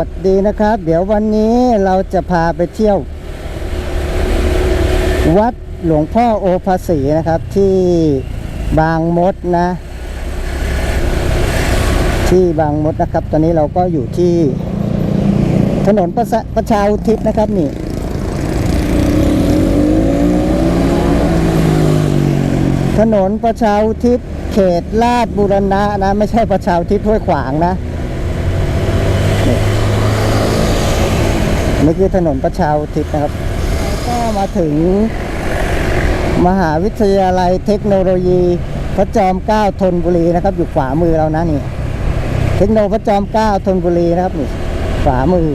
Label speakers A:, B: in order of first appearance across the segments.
A: สวัสดีนะครับ เดี๋ยววันนี้เราจะพาไปเที่ยว วัดหลวงพ่อโอภาสีนะครับที่บางมดนะ ที่บางมดนะครับ ตอนนี้เราก็อยู่ที่ถนนประสะประชาอุทิศนะครับนี่ ถนนประชาอุทิศเขตลาดบุรณะนะ ไม่ใช่ประชาอุทิศห้วยขวางนะ นี่คือถนนประชาอุทิศนะครับ ก็มาถึงมหาวิทยาลัยเทคโนโลยีพระจอมเกล้าธนบุรีนะครับ อยู่ขวามือเรานะนี่ เทคโนพระจอมเกล้าธนบุรีนะครับนี่ขวามือ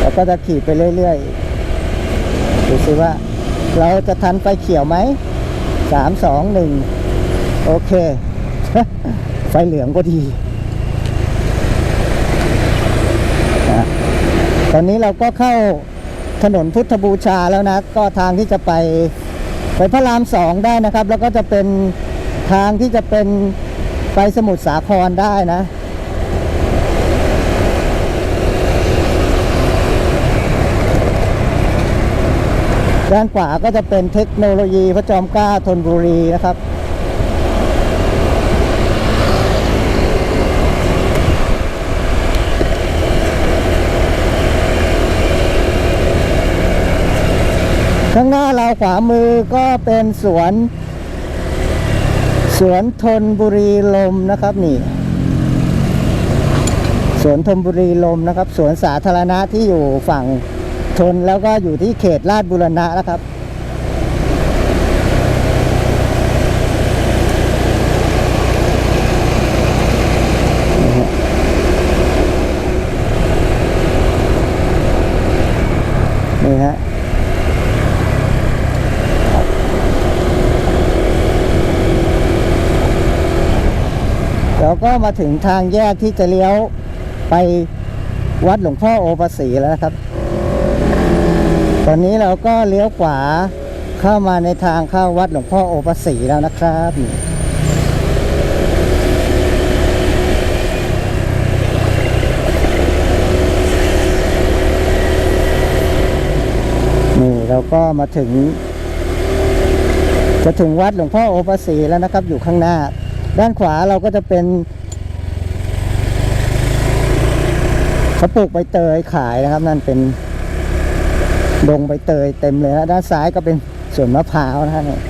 A: แล้วก็จะขี่ไปเรื่อยๆดูสิว่า เราจะทันไฟเขียวไหมสามสองหนึ่งโอเค ไฟเหลืองก็ดี นะ ตอนนี้เราก็เข้าถนนพุทธบูชาแล้วนะ ก็ทางที่จะไปไปพระรามสองได้นะครับ แล้วก็จะเป็นทางที่จะเป็นไปสมุทรสาครได้นะด้านขวาก็จะเป็นเทคโนโลยีพระจอมเกล้าธนบุรีนะครับ ข้างหน้าเราขวามือก็เป็นสวน สวนทนบุรีลมนะครับนี่ สวนทนบุรีลมนะครับ สวนสาธารณะที่อยู่ฝั่งทนแล้วก็อยู่ที่เขตลาดบุรณะนะครับ นี่ฮะ เรา ก็มาถึงทางแยกที่จะเลี้ยวไปวัดหลวงพ่อโอภาสีแล้วครับ ตอนนี้เราก็เลี้ยวขวาเข้ามาในทางเข้าวัดหลวงพ่อโอภาสีแล้วนะครับนี่เราก็มาถึง จะถึงวัดหลวงพ่อโอภาสีแล้วนะครับ อยู่ข้างหน้า ด้านขวาเราก็จะเป็น เขาปลูกใบเตยขายนะครับ นั่นเป็นดงใบเตยเต็มเลยนะด้านซ้ายก็เป็นสวนมะพร้าวนะฮะเนี่ย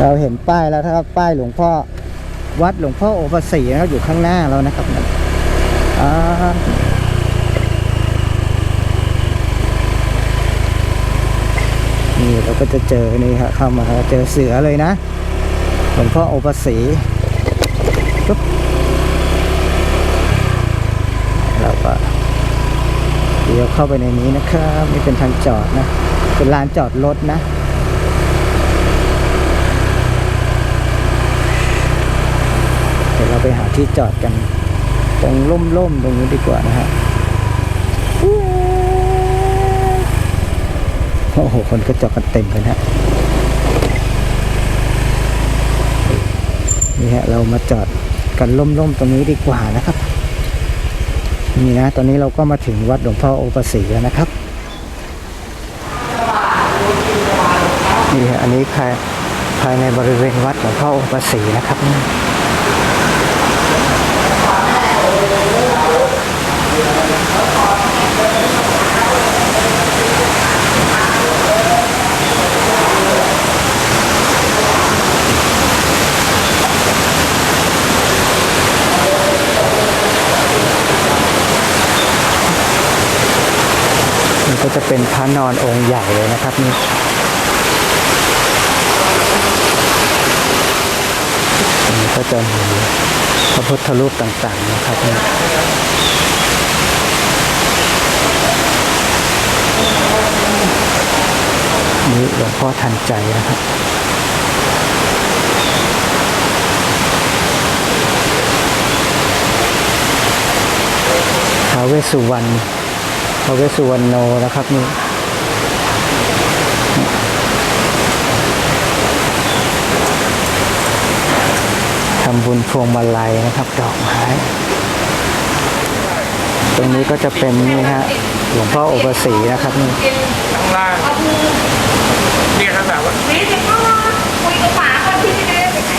A: เราเห็นป้ายแล้วนะครับ ป้ายหลวงพ่อวัดหลวงพ่อโอภาสีนะครับอยู่ข้างหน้าเรานะครับนี่เราก็จะเจอนี่ครับเข้ามาเจอเสือเลยนะหลวงพ่อโอภาสีปุ๊บเราก็ เดี๋ยวเข้าไปในนี้นะครับนี่เป็นทางจอดนะ เป็นลานจอดรถนะเดี๋ยวเราไปหาที่จอดกัน ตรงร่มๆตรงนี้ดีกว่านะฮะโอ้โห คนก็จอดกันเต็มเลยนะนี่ฮะเรามาจอดกันล่มๆตรงนี้ดีกว่านะครับ นี่นะ ตอนนี้เราก็มาถึงวัดหลวงพ่อโอภาสีแล้วนะครับ นี่อันนี้ภายภายในบริเวณวัดหลวงพ่อโอภาสีนะครับ จะเป็นพระนอนองค์ใหญ่เลยนะครับนี่นนี้ก็จะมีพระพุทธรูปต่างๆนะครับนี่นี่หลวงพ่อทันใจนะครับท้าเวสสุวรรณ ท้าวเวสสุวรรณโนนะครับนี่นำบุญพวงมาลัยนะครับ ดอกไม้ตรงนี้ก็จะเป็นนี่ฮะหลวงพ่อโอปสีนะครับนี่
B: ข้างล่างเรียกกันแบบว่า
C: นี่เดี๋ยวเข้ามาคุยกับป๋าก่อนที่จะได้ไปไหน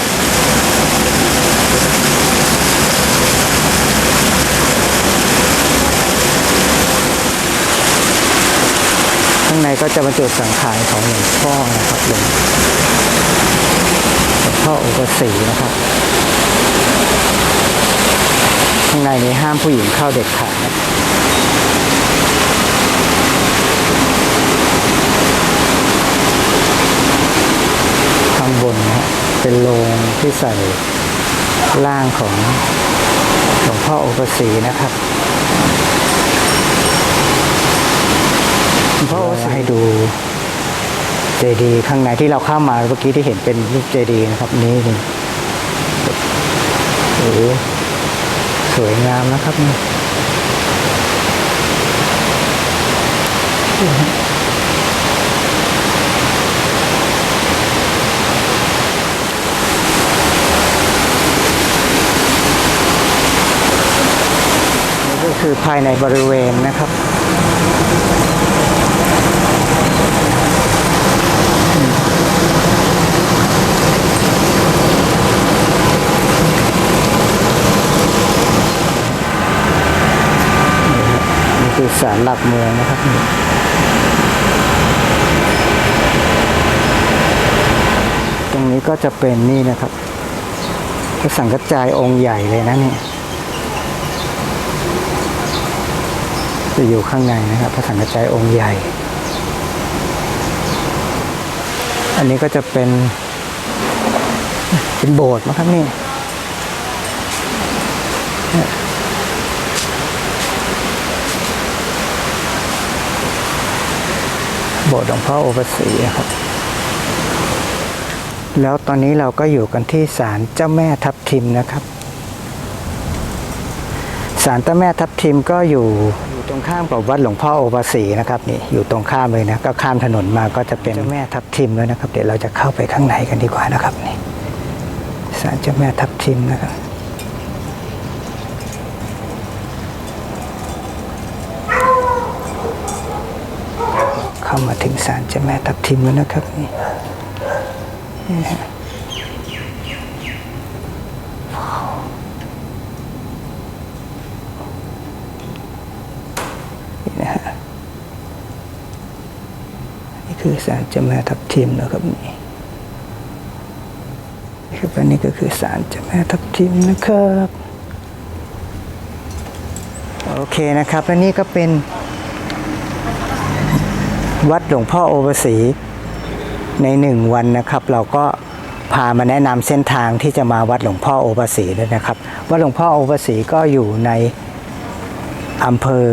A: ข้างใน ก็จะบรรจุสังขารของหลวงพ่อนะครับหลวงพ่อโอปสีนะครับข้างในนี้ห้ามผู้หญิงเข้าเด็ดขาดนะข้างบนนะเป็นโลงที่ใส่ร่างของหลวงพ่อโอปสีนะครับ พ่อให้ดูเจดีย์ข้างในที่เราเข้ามาเมื่อกี้ที่เห็นเป็นรูปเจดีย์นะครับนี่นี่โอ้สวยงามนะครับนี่นี่ก็คือภายในบริเวณนะครับ นี่คือศาลหลักเมืองนะครับตรงนี้ก็จะเป็นนี่นะครับพระสังกัจจายองค์ใหญ่เลยนะเนี่ยจะอยู่ข้างในนะครับพระสังกัจจายองค์ใหญ่ อันนี้ก็จะเป็นเป็นโบสถ์นะครับนี่ โบสถ์หลวงพ่อโอปสีครับ แล้วตอนนี้เราก็อยู่กันที่ศาลเจ้าแม่ทับทิมนะครับศาลเจ้าแม่ทับทิมก็อยู่อยู่ตรงข้ามกับวัดหลวงพ่อโอปสีนะครับนี่อยู่ตรงข้ามเลยนะก็ข้ามถนนมาก็จะเป็นเจ้าแม่ทับทิมแล้วนะครับ เดี๋ยวเราจะเข้าไปข้างในกันดีกว่านะครับนี่ศาลเจ้าแม่ทับทิมนะครับ เข้ามาถึงศาลเจ้าแม่ทับทิมแล้วนะครับนี่นี่ฮะนี่นะฮะนี่คือศาลเจ้าแม่ทับทิมนะครับนี่นี่ครับอันนี้ก็คือศาลเจ้าแม่ทับทิมนะครับ โอเคนะครับและนี่ก็เป็น วัดหลวงพ่อโอวสีในหนึ่งวันนะครับ เราก็พามาแนะนำเส้นทางที่จะมาวัดหลวงพ่อโอวสีด้วยนะครับวัดหลวงพ่อโอวสีก็อยู่ในอำเภอ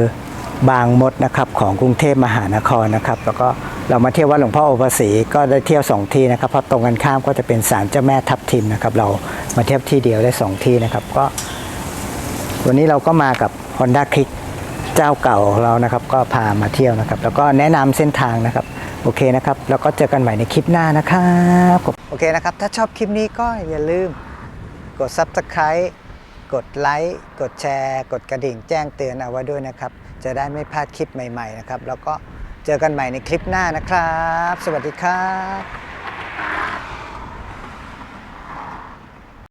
A: บางมดนะครับของกรุงเทพมหานครนะครับ แล้วก็เรามาเที่ยววัดหลวงพ่อโอวสีก็ได้เที่ยวสองที่นะครับเพราะตรงกันข้ามก็จะเป็นศาลเจ้าแม่ทับทิมนะครับ เรามาเที่ยวที่เดียวได้สองที่นะครับ ก็ วันนี้เราก็มากับ Honda Click เจ้าเก่าของเรานะครับ ก็พามาเที่ยวนะครับ แล้วก็แนะนำเส้นทางนะครับ โอเคนะครับ แล้วก็เจอกันใหม่ในคลิปหน้านะครับโอเคนะครับ ถ้าชอบคลิปนี้ก็อย่าลืมกด Subscribe กดไลค์กดแชร์ กดกระดิ่งแจ้งเตือนเอาไว้ด้วยนะครับ จะได้ไม่พลาดคลิปใหม่ๆนะครับ แล้วก็เจอกันใหม่ในคลิปหน้านะครับ สวัสดีครับ